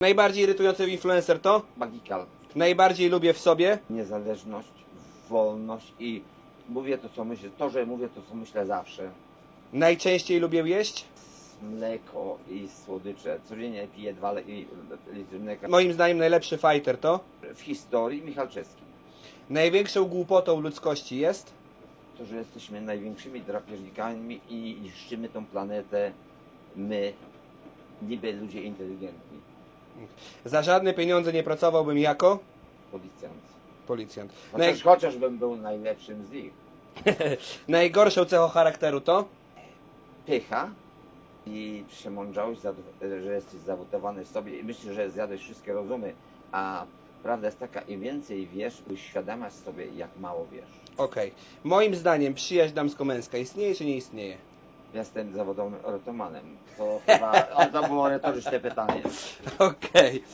Najbardziej irytujący influencer to? Magikal. Najbardziej lubię w sobie? Niezależność, wolność i mówię to, co myślę. To, że mówię to, co myślę zawsze. Najczęściej lubię jeść? Mleko i słodycze. Codziennie piję dwa le- i- litry mleka. Moim zdaniem najlepszy fighter to? W historii Michalczewski. Największą głupotą ludzkości jest? To, że jesteśmy największymi drapieżnikami i niszczymy tą planetę my, niby ludzie inteligentni. Za żadne pieniądze nie pracowałbym jako? Policjant. Policjant. Chociaż, Naj... chociażbym był najlepszym z nich. Najgorszą cechą charakteru to? Pycha i przemądrzałość, za- że jesteś zawodowany w sobie i myślisz, że zjadłeś wszystkie rozumy, a prawda jest taka, im więcej wiesz, uświadamiasz sobie, jak mało wiesz. Okej. Moim zdaniem przyjaźń damsko-męska istnieje czy nie istnieje? Jestem zawodowym ortomanem. To chyba, to było retoryczne pytanie. Okej.